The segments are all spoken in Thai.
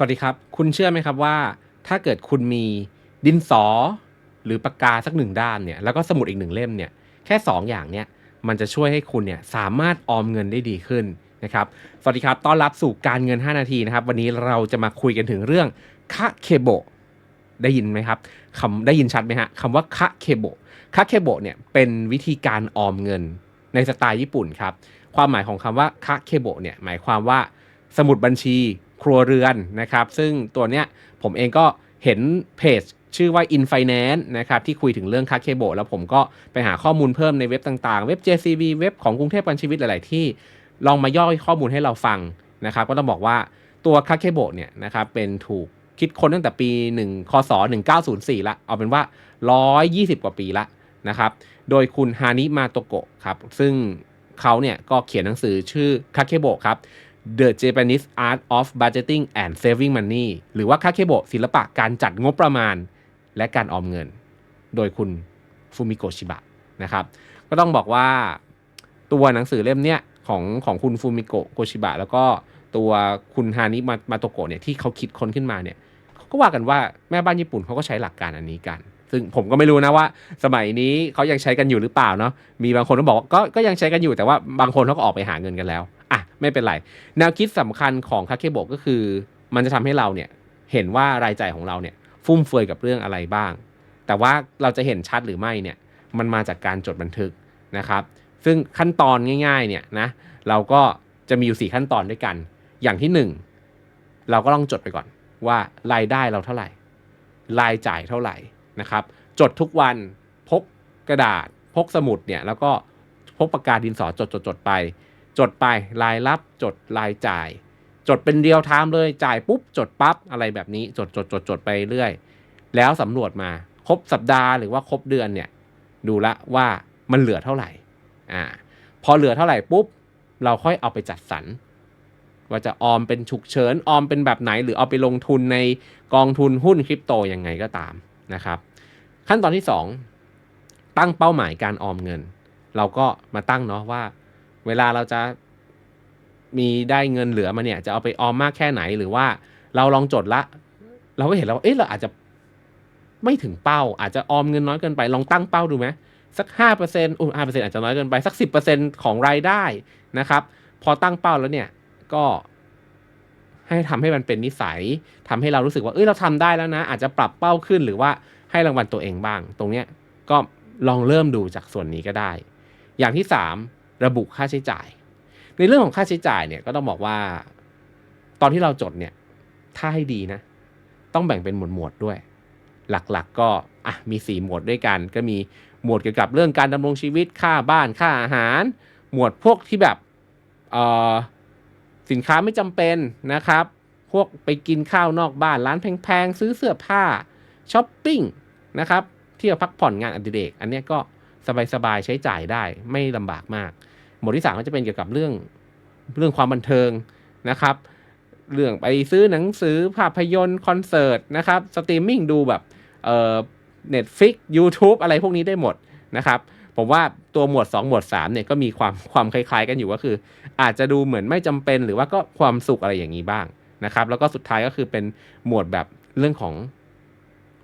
วัสดีครับ คุณเชื่อไหมครับว่า ถ้าเกิดคุณมีดินสอ หรือปากกาสักหนึ่งด้านเนี่ยแล้วก็สมุดอีกหนึ่งเล่มเนี่ยแค่ 2ออย่างเนี่ยมันจะช่วยให้คุณเนี่ยสามารถออมเงินได้ดีขึ้นนะครับสวัสดีครับต้อนรับสู่การเงิน 5 นาทีนะครับ วันนี้เราจะมาคุยกันถึงเรื่องคะเคโบได้ยินไหมครับคำได้ยินชัดไหมฮะคำว่าคะเคโบคะเคโบเนี่ยเป็นวิธีการออมเงินในสไตล์ญี่ปุ่นครับความหมายของคำว่าคะเคโบเนี่ยหมายความว่าสมุดบัญชี ครัวเรือนนะครับ ซึ่งตัวเนี้ยผมเองก็เห็นเพจชื่อว่า InFinance นะครับที่คุยถึงเรื่องคาเคโบแล้วผมก็ไปหาข้อมูลเพิ่มในเว็บต่างๆ เว็บ JCB เว็บของกรุงเทพการชีวิตหลาย ๆ ที่ ลองมาย่อยข้อมูลให้เราฟังนะครับ ก็ต้องบอกว่าตัวคาเคโบเนี่ยนะครับเป็นถูกคิดค้นตั้งแต่ปี 1 คศ 1904 ละ เอาเป็นว่า 120 กว่าปีละนะครับโดยคุณฮานิมาโตโกะครับซึ่งเขาเนี่ยก็เขียนหนังสือชื่อคาเคโบครับ The Japanese Art of Budgeting and Saving Money หรือว่าคาเคโบศิลปะการจัดงบประมาณ และการออมเงิน โดยคุณฟูมิโกชิบะนะครับ ก็ต้องบอกว่าตัวหนังสือเล่มเนี้ยของของคุณฟูมิโกโกชิบะแล้วก็ตัวคุณฮานิมามาโตโกะเนี่ยที่เขาคิดค้นขึ้นมาเนี่ยก็ว่ากันว่าแม่บ้านญี่ปุ่นเขาก็ใช้หลักการอันนี้กัน ซึ่งผมก็ไม่รู้นะว่า สมัยนี้เขายังใช้กันอยู่หรือเปล่าเนาะมีบางคนก็บอกก็ก็ยังใช้กันอยู่แต่ว่าบางคนเขาก็ออกไปหาเงินกันแล้ว ไม่เป็นไร แนวคิดสำคัญของคาเคโบก็คือ มันจะทำให้เราเนี่ยเห็นว่ารายจ่ายของเราเนี่ยฟุ่มเฟือยกับเรื่องอะไรบ้าง แต่ว่าเราจะเห็นชัดหรือไม่เนี่ยมันมาจากการจดบันทึกนะครับ ซึ่งขั้นตอนง่ายๆเนี่ยนะเราก็จะมีอยู่ 4 ขั้นตอนด้วยกัน อย่างที่ 1 เราก็ต้องจดไปก่อนว่ารายได้เราเท่าไหร่ รายจ่ายเท่าไหร่นะครับ จดทุกวันพกกระดาษพกสมุดเนี่ยแล้วก็พกปากกาดินสอจดจดจดไป จดไปรายรับจดรายจ่าย จดเป็นเรียลไทม์เลยจ่ายปุ๊บ จดปั๊บอะไรแบบนี้จดจดจดจดไปเรื่อย แล้วสำรวจมาครบสัปดาห์หรือว่าครบเดือนเนี่ยดูละว่ามันเหลือเท่าไหร่อ่าพอเหลือเท่าไหร่ปุ๊บ เราค่อยเอาไปจัดสรรว่าจะออมเป็นฉุกเฉินออมเป็นแบบไหน หรือเอาไปลงทุนในกองทุนหุ้นคริปโตยังไงก็ตามนะครับ ขั้นตอนที่ 2 ตั้งเป้าหมายการออมเงิน เราก็มาตั้งเนาะว่า เวลาเราจะมีได้เงินเหลือมาเนี่ย จะเอาไปออมมากแค่ไหนหรือว่าเราลองจดละ เราก็เห็นแล้วว่าเอ๊ะเราอาจจะไม่ถึงเป้า อาจจะออมเงินน้อยเกินไปลองตั้งเป้าดูไหมสักห้าเปอร์เซ็นต์อุ้ห้าเปอร์เซ็นต์อาจจะน้อยเกินไปสักสิบเปอร์เซ็นต์ของรายได้นะครับ พอตั้งเป้าแล้วเนี่ยก็ให้ทำให้มันเป็นนิสัยทำให้เรารู้สึกว่าเอ้ยเราทำได้แล้วนะ อาจจะปรับเป้าขึ้นหรือว่าให้รางวัลตัวเองบ้าง ตรงเนี้ยก็ลองเริ่มดูจากส่วนนี้ก็ได้ อย่างที่สาม ระบุค่าใช้จ่าย ในเรื่องของค่าใช้จ่ายเนี่ยก็ต้องบอกว่า ตอนที่เราจดเนี่ยถ้าให้ดีนะ ต้องแบ่งเป็นหมวดหมวดด้วย หลักๆกก็อะมีสี่หมวดด้วยกัน ก็มีหมวดเกี่ยวกับเรื่องการดำรงชีวิตค่าบ้านค่าอาหาร หมวดพวกที่แบบเออสินค้าไม่จำเป็นนะครับ พวกไปกินข้าวนอกบ้านร้านแพงๆ ซื้อเสื้อผ้าช้อปปิ้งนะครับเที่ยวพักผ่อนงานอดิเรกอันนี้ก็สบายๆใช้จ่ายได้ไม่ลำบากมาก หมวดที่สามก็จะเป็นเกี่ยวกับเรื่องเรื่องความบันเทิงนะครับ เรื่องไปซื้อหนังสือภาพยนตร์คอนเสิร์ตนะครับสตรีมมิ่งดูแบบเอ่อ Netflix YouTube อะไรพวกนี้ได้หมดนะครับ ผมว่าตัวหมวด 2 หมวด3เนี่ยก็มีความความคล้าย ๆ กันอยู่ก็คือ อาจจะดูเหมือนไม่จำเป็นหรือว่าก็ความสุขอะไรอย่างนี้บ้างนะครับ แล้วก็สุดท้ายก็คือเป็นหมวดแบบเรื่องของ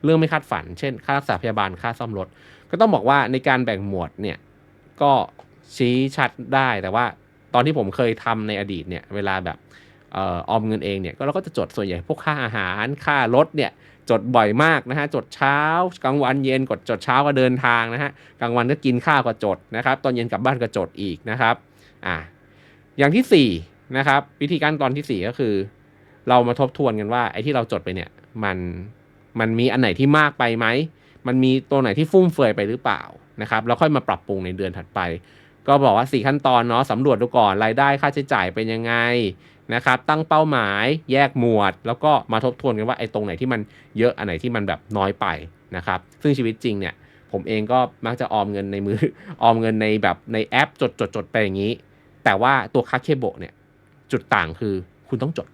เรื่องไม่คาดฝัน เช่น ค่ารักษาพยาบาลค่าซ่อมรถ ก็ต้องบอกว่าในการแบ่งหมวดเนี่ยก็ ชี้ชัดได้แต่ว่าตอนที่ผมเคยทำในอดีตเนี่ยเวลาแบบออมเงินเองเนี่ยก็เราก็จะจดส่วนใหญ่พวกค่าอาหารค่ารถเนี่ยจดบ่อยมากนะฮะจดเช้ากลางวันเย็นกดจดเช้าก็เดินทางนะฮะกลางวันก็กินข้าวก็จดนะครับตอนเย็นกลับบ้านก็จดอีกนะครับอ่าอย่างที่4นะครับวิธีการตอนที่ 4 ก็คือ เรามาทบทวนกันว่าไอ้ที่เราจดไปเนี่ยมันมันมีอันไหนที่มากไปไหมมันมีตัวไหนที่ฟุ่มเฟือยไปหรือเปล่านะครับแล้วค่อยมาปรับปรุงในเดือนถัดไป ก็บอกว่า 4 ขั้นตอนเนาะสำรวจดูก่อนรายได้ค่าใช้จ่ายเป็นยังไงนะครับตั้งเป้าหมายแยกหมวด แล้วก็มาทบทวนกันว่าไอ้ตรงไหนที่มันเยอะอันไหนที่มันแบบน้อยไปนะครับซึ่งชีวิตจริงเนี่ยผมเองก็มักจะออมเงินในมือออมเงินในแบบในแอปจดจดจดไปอย่างนี้ แต่ว่าตัวคาเคโบเนี่ยจุดต่างคือคุณต้องจด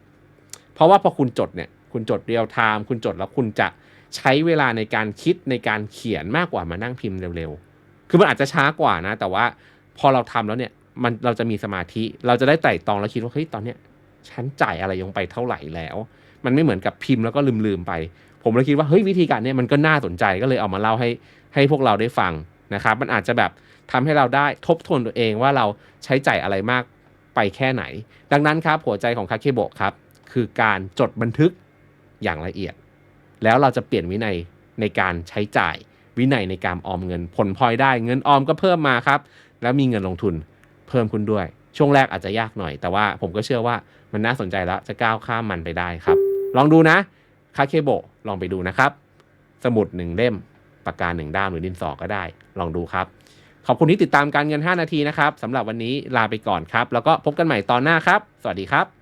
เพราะว่าพอคุณจดเนี่ยคุณจดเรียลไทม์คุณจดแล้วคุณจะใช้เวลาในการคิดในการเขียนมากกว่ามานั่งพิมพ์เร็วๆ คือมันอาจจะช้ากว่านะ แต่ว่า พอเราทำแล้วเนี่ยมันเราจะมีสมาธิเราจะได้ไต่ตองแล้วคิดว่าเฮ้ยตอนเนี้ยฉันจ่ายอะไรลงไปเท่าไหร่แล้ว มันไม่เหมือนกับพิมพ์แล้วก็ลืมๆไป ผมเลยคิดว่าเฮ้ยวิธีการเนี้ยมันก็น่าสนใจก็เลยเอามาเล่าให้ให้พวกเราได้ฟังนะครับ มันอาจจะแบบทำให้เราได้ทบทวนตัวเองว่าเราใช้จ่ายอะไรมากไปแค่ไหน ดังนั้นครับหัวใจของคาเคโบะครับ คือการจดบันทึกอย่างละเอียด แล้วเราจะเปลี่ยนวินัยในการใช้จ่าย วินัยในการออมเงิน ผลพลอยได้เงินออมก็เพิ่มมาครับ แล้วมีเงินลงทุนเพิ่มขึ้นด้วย ช่วงแรกอาจจะยากหน่อย แต่ว่าผมก็เชื่อว่ามันน่าสนใจแล้วจะก้าวข้ามมันไปได้ครับ ลองดูนะคาเคโบลองไปดูนะครับ สมุดหนึ่งเล่มปากกาหนึ่งด้ามหรือดินสอก็ได้ ลองดูครับ ขอบคุณที่ติดตามการเงิน 5 นาทีนะครับสำหรับวันนี้ลาไปก่อนครับ แล้วก็พบกันใหม่ตอนหน้าครับ สวัสดีครับ